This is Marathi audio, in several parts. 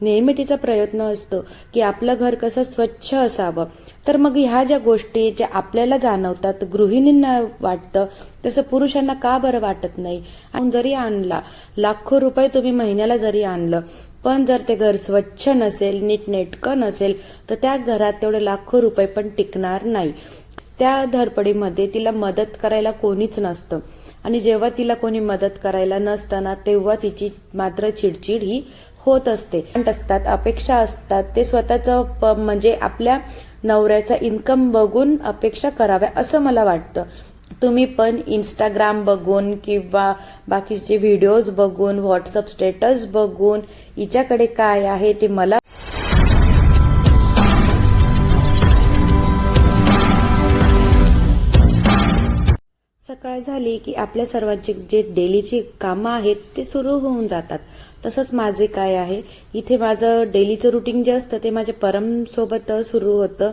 नेहमी तिचा प्रयत्न असतो की आपलं घर कसं स्वच्छ असावं. तर मग ह्या ज्या गोष्टी ज्या आपल्याला जाणवतात गृहिणींना वाटतं तसं पुरुषांना का बरं वाटत नाही? आणि जरी आणला लाखो रुपये तुम्ही महिन्याला जरी आणलं पण जर ते घर स्वच्छ नसेल नीटनेटकं नसेल तर त्या घरात तेवढे लाखो रुपये पण टिकणार नाही. त्या धडपडीमध्ये तिला मदत करायला कोणीच नसतं. आणि जेव्हा तिला कोणी मदत करायला नसताना तेव्हा तिची मात्र चिडचिड ही होत असते. असतात अपेक्षा असतात ते स्वतःचं प- म्हणजे आपल्या नवऱ्याचा इन्कम बघून अपेक्षा कराव्या असं मला वाटतं. तुम्ही पण इंस्टाग्राम बघून किंवा बाकीचे व्हिडिओज बघून व्हॉट्सअप स्टेटस बघून हिच्याकडे काय आहे ते मला सकाळ झाली की आपल्या सर्वांची जे डेलीची कामं आहेत ते सुरू होऊन जातात. तसंच माझे काय आहे? इथे माझं डेलीचं रुटीन जे असतं ते माझ्या परमसोबत सुरू होतं.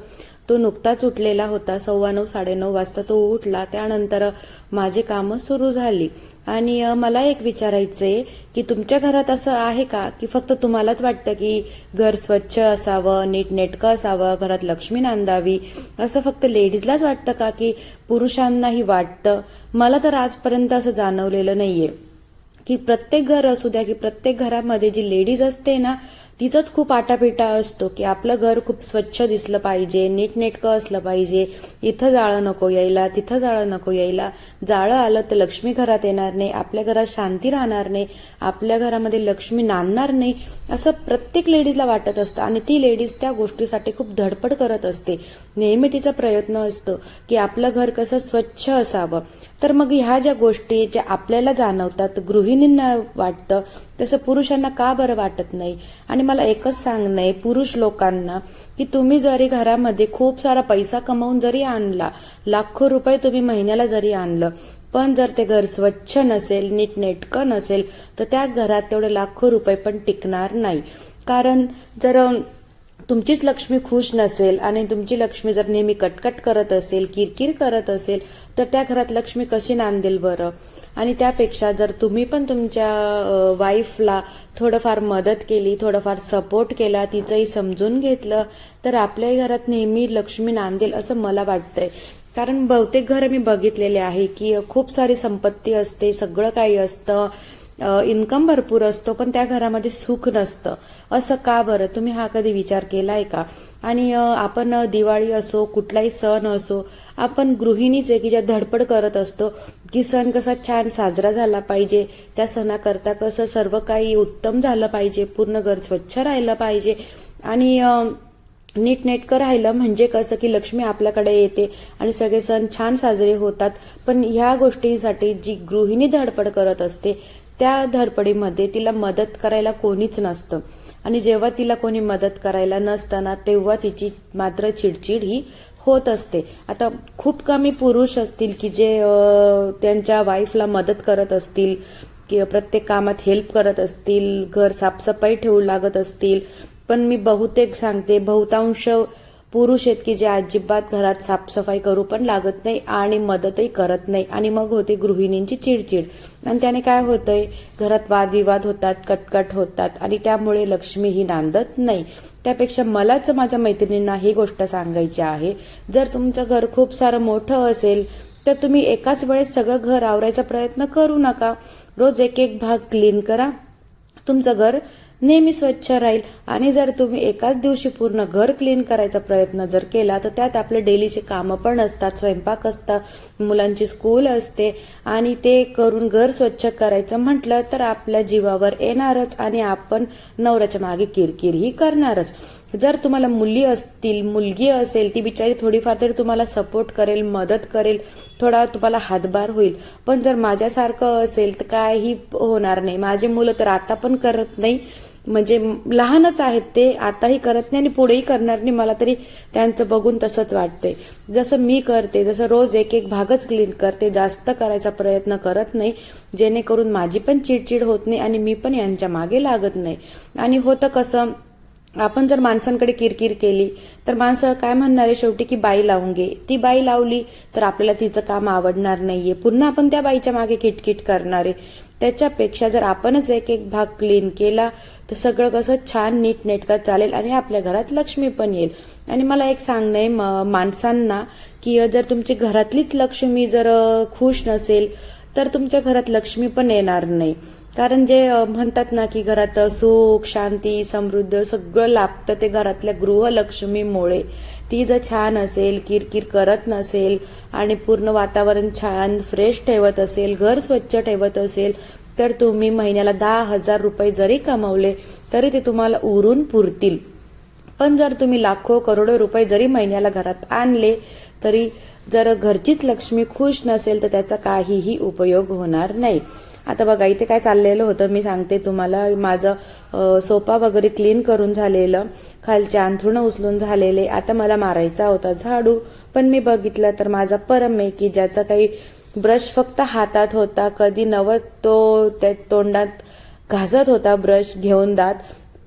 तो नुकताच उठलेला होता सव्वा नऊ साडेनऊ वाजता तो उठला. त्यानंतर माझे कामं सुरू झाली. आणि मला एक विचारायचं आहे की तुमच्या घरात असं आहे का? की फक्त तुम्हालाच वाटतं की घर स्वच्छ असावं नीटनेटकं असावं घरात लक्ष्मी नांदावी? असं फक्त लेडीजलाच वाटतं का की पुरुषांनाही वाटतं? मला तर आजपर्यंत असं जाणवलेलं नाहीये. की प्रत्येक घर असू द्या की प्रत्येक घरामध्ये जी लेडीज असते ना तिचाच खूप आटापिटा असतो की आपलं घर खूप स्वच्छ दिसलं पाहिजे नीटनेटकं असलं पाहिजे. इथं जाळं नको यायला तिथं जाळं नको यायला. जाळं आलं तर लक्ष्मी घरात येणार नाही आपल्या घरात शांती राहणार नाही आपल्या घरामध्ये लक्ष्मी नांदणार नाही असं प्रत्येक लेडीजला वाटत असतं. आणि ती लेडीज त्या गोष्टीसाठी खूप धडपड करत असते. नेहमी तिचा प्रयत्न असतो की आपलं घर कसं स्वच्छ असावं. तर मग ह्या ज्या गोष्टी ज्या आपल्याला जाणवतात गृहिणींना वाटतं तसं पुरुषांना का बरं वाटत नाही? आणि मला एकच सांगणं आहे पुरुष लोकांना की तुम्ही जरी घरामध्ये खूप सारा पैसा कमावून जरी आणला लाखो रुपये तुम्ही महिन्याला जरी आणलं पण जर ते घर स्वच्छ नसेल नीटनेटकं नसेल तर त्या घरात तेवढे लाखो रुपये पण टिकणार नाही. कारण जर तुमचीच लक्ष्मी खुश नसेल आणि तुमची लक्ष्मी जर नेहमी कटकट करत असेल किरकिर करत असेल तर त्या घरात लक्ष्मी कशी नांदेल बरं? आणि त्यापेक्षा जर तुम्ही पण तुमच्या वाईफला थोडंफार मदत केली थोडंफार सपोर्ट केला तिचंही समजून घेतलं तर आपल्याही घरात नेहमी लक्ष्मी नांदेल असं मला वाटतंय. कारण बहुतेक घरं मी बघितलेले आहे की खूप सारी संपत्ती असते सगळं काही असतं इन्कम भरपूर असतो पण त्या घरामध्ये सुख नसतं. असं का बरं? तुम्ही हा कधी विचार केलाय का? आणि आपण दिवाळी असो कुठलाही सण असो आपण गृहिणीच आहे की ज्या धडपड करत असतो की सण कसा छान साजरा झाला पाहिजे त्या सणाकरता कसं सर्व काही उत्तम झालं पाहिजे पूर्ण घर स्वच्छ राहिलं पाहिजे आणि नीटनेटकं राहिलं म्हणजे कसं की लक्ष्मी आपल्याकडे येते आणि सगळे सण छान साजरे होतात. पण ह्या गोष्टींसाठी जी गृहिणी धडपड करत असते त्या धडपडीमध्ये तिला मदत करायला कोणीच नसतं. आणि जेव्हा तिला कोणी मदत करायला नसताना तेव्हा तिची मात्र चिडचिड ही होत असते. आता खूप कमी पुरुष असतील की जे त्यांच्या वाईफला मदत करत असतील की प्रत्येक कामात हेल्प करत असतील घर साफसफाई ठेवू लागत असतील. पण मी बहुतेक सांगते बहुतांश पुरुष आहेत की जे अजिबात घरात साफसफाई करू पण लागत नाही आणि मदतही करत नाही. आणि मग होते गृहिणींची चिडचिड. आणि त्याने काय होतंय? घरात वादविवाद होतात कटकट होतात आणि त्यामुळे लक्ष्मी ही नांदत नाही. त्यापेक्षा मलाच माझ्या मैत्रिणींना ही गोष्ट सांगायची आहे. जर तुमचं घर खूप सारं मोठं असेल तर तुम्ही एकाच वेळेस सगळं घर आवरायचा प्रयत्न करू नका. रोज एक एक भाग क्लीन करा. तुमचं घर नेहमी स्वच्छ राहील. आणि जर तुम्ही एकाच दिवशी पूर्ण घर क्लीन करायचा प्रयत्न जर केला तर त्यात आपले डेलीचे कामं पण असतात स्वयंपाक असतात मुलांची स्कूल असते. आणि ते करून घर स्वच्छ करायचं म्हटलं तर आपल्या जीवावर येणारच आणि आपण नवऱ्याच्या मागे किरकिरही करणारच. जर तुम्हाला मुली असतील मुलगी असेल ती बिचारी थोडीफार तरी तुम्हाला सपोर्ट करेल मदत करेल थोडा तुम्हाला हातभार होईल. पण जर माझ्यासारखं असेल तर काही होणार नाही. माझी मुलं तर आता पण करत नाही. म्हणजे लहानच आहेत ते आताही करत नाही आणि पुढेही करणार नाही मला तरी त्यांचं बघून तसंच वाटतंय. जसं मी करते जसं रोज एक एक भागच क्लीन करते जास्त करायचा प्रयत्न करत नाही जेणेकरून माझी पण चिडचिड होत नाही आणि मी पण यांच्या मागे लागत नाही. आणि होतं कसं आपण जर माणसांकडे किरकिर केली तर माणसं काय म्हणणार आहे शेवटी की बाई लावून घे. ती बाई लावली तर आपल्याला तिचं काम आवडणार नाहीये. पुन्हा आपण त्या बाईच्या मागे किटकिट करणार आहे. त्याच्यापेक्षा जर आपणच एक एक भाग क्लीन केला तर सगळं कसं छान नीटनेटकं चालेल आणि आपल्या घरात लक्ष्मी पण येईल. आणि मला एक सांगणं आहे माणसांना की जर तुमची घरातलीच लक्ष्मी जर खुश नसेल तर तुमच्या घरात लक्ष्मी पण येणार नाही. कारण जे म्हणतात ना की घरात सुख शांती समृद्ध सगळं लाभतं ते घरातल्या गृहलक्ष्मीमुळे ती जर छान असेल किरकिर करत नसेल आणि पूर्ण वातावरण छान फ्रेश ठेवत असेल घर स्वच्छ ठेवत असेल तर तुम्ही महिन्याला दहा हजार रुपये जरी कमावले तरी ते तुम्हाला उरून पुरतील. पण जर तुम्ही लाखो करोडो रुपये जरी महिन्याला घरात आणले तरी जर घरचीच लक्ष्मी खुश नसेल तर त्याचा काहीही उपयोग होणार नाही. आता बघा इथे काय चाललेलं होतं मी सांगते तुम्हाला. माझं सोपा सोफा वगैरे क्लीन करून झालेलं खालचे अंथरुणं उचलून झालेले. आता मला मारायचा होता झाडू पण मी बघितलं तर माझा परम आहे की ज्याचा काही ब्रश फक्त हातात होता कधी नवत तो त्या तोंडात घासत होता ब्रश घेऊन दात.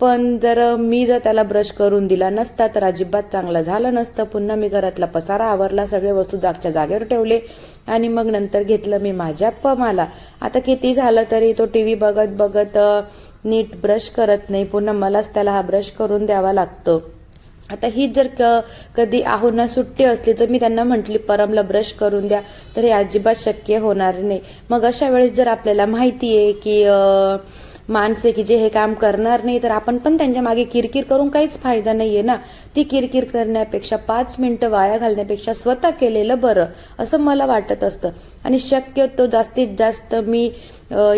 पण जर मी जर त्याला ब्रश करून दिला नसता तर अजिबात चांगलं झालं नसतं. पुन्हा मी घरातला पसारा आवरला सगळे वस्तू जागच्या जागेवर ठेवले आणि मग नंतर घेतलं मी माझ्या पमाला. आता किती झालं तरी तो टी व्ही बघत बघत नीट ब्रश करत नाही. पुन्हा मलाच त्याला हा ब्रश करून द्यावा लागतो. आता हीच जर क कधी आहोना सुट्टी असली तर मी त्यांना म्हटली परमला ब्रश करून द्या. तर हे अजिबात शक्य होणार नाही. मग अशा वेळेस जर आपल्याला माहिती आहे की माणसे की जे हे काम करणार नाही तर आपण पण त्यांच्या मागे किरकिर करून काहीच फायदा नाहीये ना. ती किरकिर करण्यापेक्षा पाच मिनिटं वाया घालण्यापेक्षा स्वतः केलेलं बरं असं मला वाटत असतं. आणि शक्यतो जास्तीत जास्त मी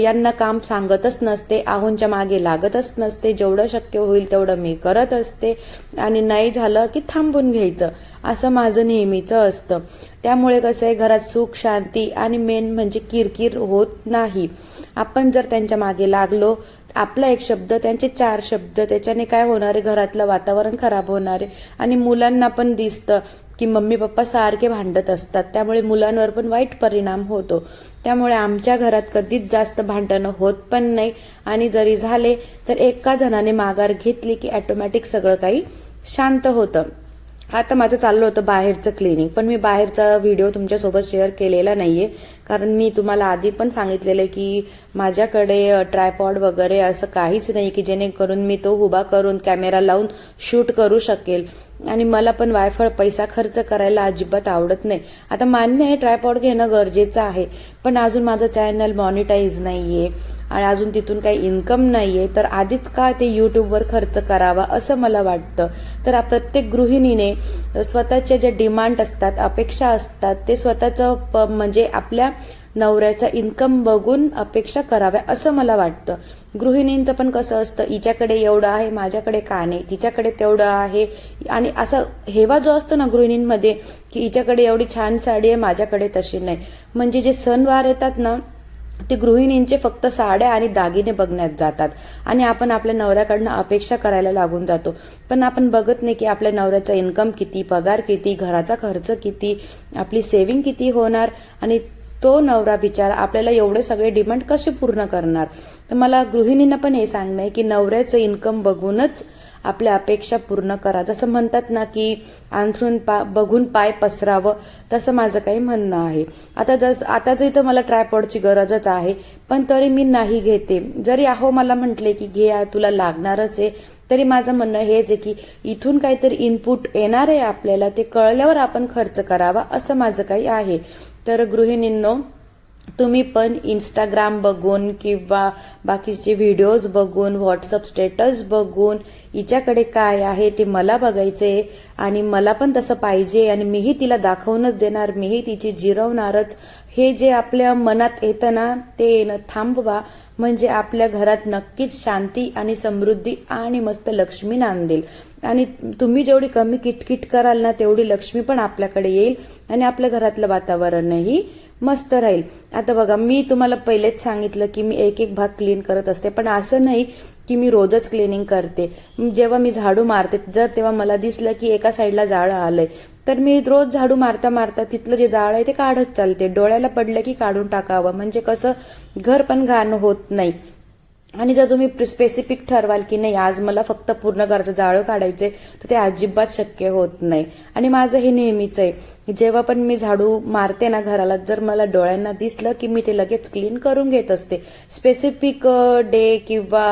यांना काम सांगतच नसते आहोंच्या मागे लागतच नसते. जेवढं शक्य होईल तेवढं मी करत असते. आणि नाही झालं की थांबून घ्यायचं. असं माझं नेहमीचं असतं. त्यामुळे कसं आहे घरात सुख शांती आणि मेन म्हणजे किरकिर होत नाही. आपण जर त्यांच्या मागे लागलो आपला एक शब्द त्यांचे चार शब्द त्याच्याने काय होणार आहे? घरातलं वातावरण खराब होणार आहे. आणि मुलांना पण दिसतं की मम्मी पप्पा सारखे भांडत असतात. त्यामुळे मुलांवर पण वाईट परिणाम होतो. त्यामुळे आमच्या घरात कधीच जास्त भांडणं होत पण नाही. आणि जरी झाले तर एका जणाने माघार घेतली की ॲटोमॅटिक सगळं काही शांत होतं. आता माझं चाललं होतं बाहेरचं क्लिनिक पण मी बाहेरचा व्हिडिओ तुमच्यासोबत शेअर केलेला नाहीये. कारण मी तुम्हाला आधी पण सांगितलेलं आहे की माझ्याकडे ट्रायपॉड वगैरे असं काहीच नाही की जेणेकरून मी तो उभा करून कॅमेरा लावून शूट करू शकेल. आणि मला पण वायफळ पैसा खर्च करायला अजिबात आवडत नाही. आता मान्य आहे ट्रायपॉड घेणं गरजेचं आहे पण अजून माझं चॅनल मॉनिटाईज नाही आहे आणि अजून तिथून काही इन्कम नाही आहे तर आधीच का ते यूट्यूबवर खर्च करावा असं मला वाटतं? तर प्रत्येक गृहिणीने स्वतःच्या ज्या डिमांड असतात अपेक्षा असतात ते स्वतःचं प- म्हणजे आपल्या नवऱ्याचा इन्कम बघून अपेक्षा कराव्या असं मला वाटतं. गृहिणींचं पण कसं असतं हिच्याकडे एवढं आहे माझ्याकडे का नाही? तिच्याकडे तेवढं आहे. आणि असा हेवा जो असतो ना गृहिणींमध्ये की हिच्याकडे एवढी छान साडी आहे माझ्याकडे तशी नाही. म्हणजे जे सणवार येतात ना ते गृहिणींचे फक्त साड्या आणि दागिने बघण्यात जातात. आणि आपण आपल्या नवऱ्याकडनं अपेक्षा करायला लागून जातो. पण आपण बघत नाही की आपल्या नवऱ्याचा इन्कम किती पगार किती घराचा खर्च किती आपली सेविंग किती होणार. आणि तो नवरा बिचारा आपल्याला एवढे सगळे डिमांड कसे पूर्ण करणार? तर मला गृहिणींना पण हे सांगणं आहे की नवऱ्याचं इन्कम बघूनच आपल्या अपेक्षा पूर्ण करा. जसं म्हणतात ना की अंथरून पा बघून पाय पसरावं तसं माझं काही म्हणणं आहे. आता जस आता जरी इथं मला ट्रायपॉडची गरजच आहे पण तरी मी नाही घेते. जरी अहो मला म्हटले की घे तुला लागणारच आहे तरी माझं म्हणणं हेच आहे की इथून काहीतरी इनपुट येणार आहे आपल्याला ते कळल्यावर आपण खर्च करावा असं माझं काही आहे. तर गृहिणींनो तुम्ही पण इंस्टाग्राम बघून किंवा बाकीचे व्हिडिओज बघून व्हॉट्सअप स्टेटस बघून हिच्याकडे काय आहे ते मला बघायचे आणि मला पण तसं पाहिजे आणि मीही तिला दाखवूनच देणार मीही तिची जिरवणारच. हे जे आपल्या मनात येतं ना ते येणं थांबवा. म्हणजे आपल्या घरात नक्कीच शांती आणि समृद्धी आणि मस्त लक्ष्मी नांदेल. आणि तुम्ही जेवढी कमी किटकिट कराल ना तेवढी लक्ष्मी पण आपल्याकडे येईल आणि आपल्या घरातलं वातावरणही मस्त राहील. आता बघा मी तुम्हाला पहिलेच सांगितलं की मी एक एक भाग क्लीन करत असते. पण असं नाही की मी रोजच क्लिनिंग करते. जेव्हा मी झाडू मारते जर तेव्हा मला दिसलं की एका साईडला जाळं आलंय तर मी रोज झाडू मारता मारता तिथलं जे जाळ आहे ते काढत चालते. डोळ्याला पडलं की काढून टाकावं. म्हणजे कसं घर पण घाण होत नाही. आणि जर तुम्ही स्पेसिफिक ठरवाल की नाही आज मला फक्त पूर्ण घराचं जाळं काढायचे तर ते अजिबात शक्य होत नाही. आणि माझं हे नेहमीच आहे जेव्हा पण मी झाडू मारते ना घराला जर मला डोळ्यांना दिसलं की मी ते लगेच क्लीन करून घेत असते. स्पेसिफिक डे किंवा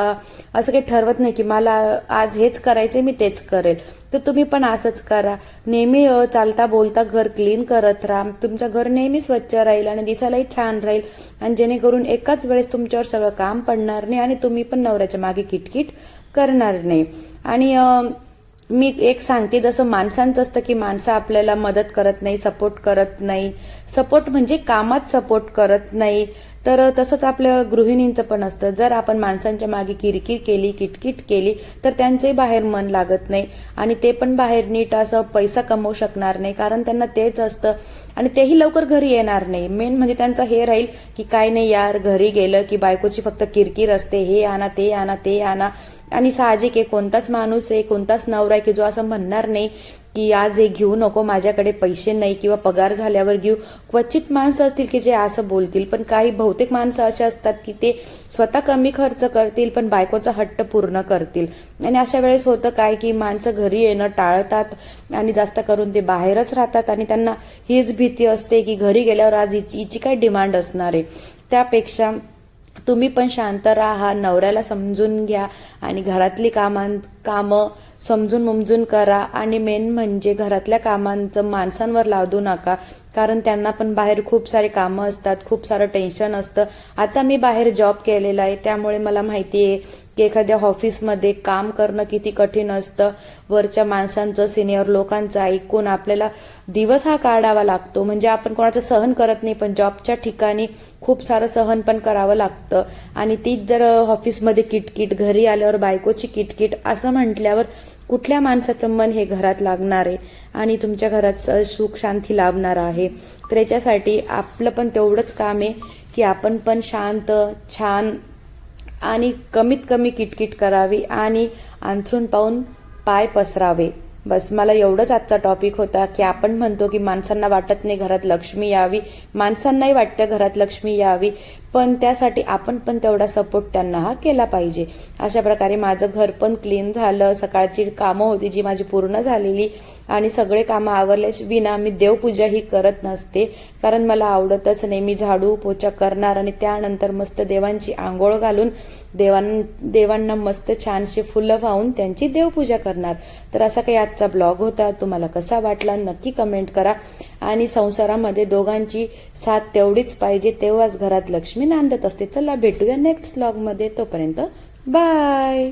असं काही ठरवत नाही की मला आज हेच करायचे मी तेच करेल. तर तुम्ही पण असंच करा. नेहमी चालता बोलता घर क्लीन करत राहा. तुमचं घर नेहमी स्वच्छ राहील आणि दिसायलाही छान राहील. आणि जेणेकरून एकाच वेळेस तुमच्यावर सगळं काम पडणार नाही आणि तुम्ही पण नवऱ्याच्या मागे किटकिट करणार नाही. आणि मी एक सांगते जसं माणसांचं असतं की माणसं आपल्याला मदत करत नाही सपोर्ट करत नाही. सपोर्ट म्हणजे कामात सपोर्ट करत नाही. तर तसंच आपल्या गृहिणींचं पण असतं. जर आपण माणसांच्या मागे किरकिर केली किटकिट केली तर त्यांचंही बाहेर मन लागत नाही. आणि ते पण बाहेर नीट असं पैसा कमवू शकणार नाही कारण त्यांना तेच असतं. आणि तेही लवकर घरी येणार नाही. मेन म्हणजे त्यांचं हे राहील की काय नाही यार घरी गेलं की बायकोची फक्त किरकिर असते. हे आणा ते आणा ते आणा. आणि साहजिक आहे कोणताच माणूस आहे कोणताच नवरा आहे की जो असं म्हणणार नाही की आज हे घेऊ नको माझ्याकडे पैसे नाही किंवा पगार झाल्यावर घेऊ. क्वचित माणसं असतील की जे असं बोलतील पण काही बहुतेक माणसं असे असतात की ते स्वतः कमी खर्च करतील पण बायकोचा हट्ट पूर्ण करतील. आणि अशा वेळेस होतं काय की माणसं घरी येणं टाळतात आणि जास्त करून ते बाहेरच राहतात आणि त्यांना हीच भीती असते की घरी गेल्यावर आज हिची हिची काय डिमांड असणार आहे. त्यापेक्षा तुम्ही पण शांत राहा नवऱ्याला समजून घ्या आणि घरातली कामां कामं समजून उमजून करा आणि मेन म्हणजे घरातल्या कामांचं माणसांवर लादू नका. कारण त्यांना पण बाहेर खूप सारे कामं असतात खूप सारं टेन्शन असतं. आता मी बाहेर जॉब केलेला आहे त्यामुळे मला माहिती आहे की एखाद्या ऑफिसमध्ये काम करणं किती कठीण असतं. वरच्या माणसांचं सिनियर लोकांचं ऐकून आपल्याला दिवस हा काढावा लागतो. म्हणजे आपण कोणाचं सहन करत नाही पण जॉबच्या ठिकाणी खूप सारं सहन पण करावं लागतं. आणि तीच जर ऑफिसमध्ये किटकिट घरी आल्यावर बायकोची किटकिट असं म्हटल्यावर कुठल्या माणसाचं मन हे घरात लागणार आहे आणि तुमच्या घरात स- सुख शांती लाभणार आहे? तर याच्यासाठी आपलं पण तेवढंच काम आहे की आपण पण शांत छान आणि कमीत कमी किटकिट करावी आणि अंथरूण पाहून पाय पसरावे. बस मला एवढंच आजचा टॉपिक होता की आपण म्हणतो की माणसांना वाटत नाही घरात लक्ष्मी यावी. माणसांनाही वाटतं घरात लक्ष्मी यावी. पण त्यासाठी आपण पण तेवढा सपोर्ट त्यांना हा केला पाहिजे. अशा प्रकारे माझं घर पण क्लीन झालं. सकाळची कामं होती जी माझी पूर्ण झालेली आणि सगळे कामं आवरल्या विना मी देवपूजाही करत नसते. कारण मला आवडतच नाही. मी झाडू पोचा करणार आणि त्यानंतर मस्त देवांची आंघोळ घालून देवां देवांना मस्त छानशी फुलं वाहून त्यांची देवपूजा करणार. तर असा काही आजचा ब्लॉग होता. तुम्हाला कसा वाटला नक्की कमेंट करा. आणि संसारामध्ये दोघांची साथ तेवढीच पाहिजे तेव्हाच घरात लक्ष्मी नांदत असते. चला भेटूया नेक्स्ट ब्लॉगमध्ये तोपर्यंत बाय